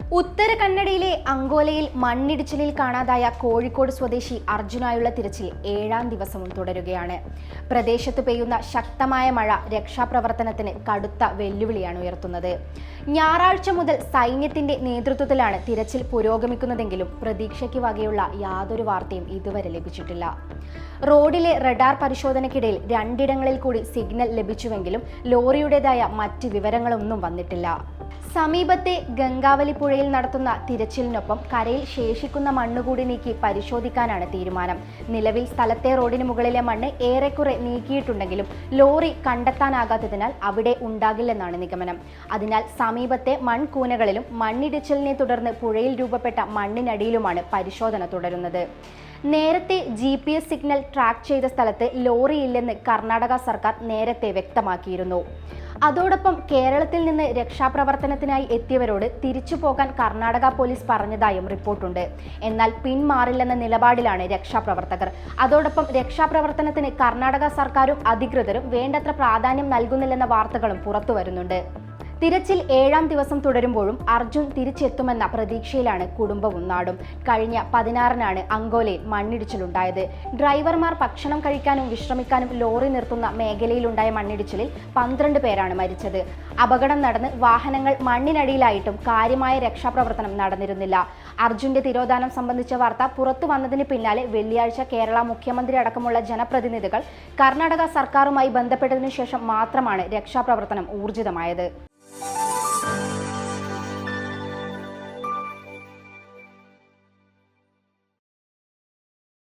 ഉത്തര കന്നഡയിലെ അങ്കോലയിൽ മണ്ണിടിച്ചിലിൽ കാണാതായ കോഴിക്കോട് സ്വദേശി അർജുനായുള്ള തിരച്ചിൽ ഏഴാം ദിവസവും തുടരുകയാണ്. പ്രദേശത്ത് പെയ്യുന്ന ശക്തമായ മഴ രക്ഷാപ്രവർത്തനത്തിന് കടുത്ത വെല്ലുവിളിയാണ് ഉയർത്തുന്നത്. ഞായറാഴ്ച മുതൽ സൈന്യത്തിന്റെ നേതൃത്വത്തിലാണ് തിരച്ചിൽ പുരോഗമിക്കുന്നതെങ്കിലും പ്രതീക്ഷയ്ക്ക് വകയുള്ള യാതൊരു വാർത്തയും ഇതുവരെ ലഭിച്ചിട്ടില്ല. റോഡിലെ റഡാർ പരിശോധനയ്ക്കിടയിൽ രണ്ടിടങ്ങളിൽ കൂടി സിഗ്നൽ ലഭിച്ചുവെങ്കിലും ലോറിയുടേതായ മറ്റ് വിവരങ്ങളൊന്നും വന്നിട്ടില്ല. സമീപത്തെ ഗംഗാവലി പുഴയിൽ നടത്തുന്ന തിരച്ചിലിനൊപ്പം കരയിൽ ശേഷിക്കുന്ന മണ്ണ് കൂടി നീക്കി പരിശോധിക്കാനാണ് തീരുമാനം. നിലവിൽ സ്ഥലത്തെ റോഡിന് മുകളിലെ മണ്ണ് ഏറെക്കുറെ നീക്കിയിട്ടുണ്ടെങ്കിലും ലോറി കണ്ടെത്താനാകാത്തതിനാൽ അവിടെ ഉണ്ടാകില്ലെന്നാണ് നിഗമനം. അതിനാൽ സമീപത്തെ മൺകൂനകളിലും മണ്ണിടിച്ചിലിനെ തുടർന്ന് പുഴയിൽ രൂപപ്പെട്ട മണ്ണിനടിയിലുമാണ് പരിശോധന തുടരുന്നത്. നേരത്തെ G P S signal track ചെയ്ത സ്ഥലത്ത് ലോറിയില്ലെന്ന് കർണാടക സർക്കാർ നേരത്തെ വ്യക്തമാക്കിയിരുന്നു. അതോടൊപ്പം കേരളത്തിൽ നിന്ന് രക്ഷാപ്രവർത്തനത്തിനായി എത്തിയവരോട് തിരിച്ചു പോകാൻ കർണാടക പോലീസ് പറഞ്ഞതായും റിപ്പോർട്ടുണ്ട്. എന്നാൽ പിന്മാറില്ലെന്ന നിലപാടിലാണ് രക്ഷാപ്രവർത്തകർ. അതോടൊപ്പം രക്ഷാപ്രവർത്തനത്തിന് കർണാടക സർക്കാരും അധികൃതരും വേണ്ടത്ര പ്രാധാന്യം നൽകുന്നില്ലെന്ന വാർത്തകളും പുറത്തു വരുന്നുണ്ട് തിരച്ചിൽ ഏഴാം ദിവസം തുടരുമ്പോഴും അർജുൻ തിരിച്ചെത്തുമെന്ന പ്രതീക്ഷയിലാണ് കുടുംബവും നാടും കഴിഞ്ഞ പതിനാറിനാണ് അങ്കോലയിൽ മണ്ണിടിച്ചിലുണ്ടായത്. ഡ്രൈവർമാർ ഭക്ഷണം കഴിക്കാനും വിശ്രമിക്കാനും ലോറി നിർത്തുന്ന മേഖലയിലുണ്ടായ മണ്ണിടിച്ചിലിൽ പന്ത്രണ്ട് പേരാണ് മരിച്ചത്. അപകടം നടന്ന് വാഹനങ്ങൾ മണ്ണിനടിയിലായിട്ടും കാര്യമായ രക്ഷാപ്രവർത്തനം നടന്നിരുന്നില്ല. അർജുന്റെ തിരോധാനം സംബന്ധിച്ച വാർത്ത പുറത്തു വന്നതിന് പിന്നാലെ വെള്ളിയാഴ്ച കേരള മുഖ്യമന്ത്രി അടക്കമുള്ള ജനപ്രതിനിധികൾ കർണാടക സർക്കാരുമായി ബന്ധപ്പെട്ടതിനു ശേഷം മാത്രമാണ് രക്ഷാപ്രവർത്തനം ഊർജിതമായത്.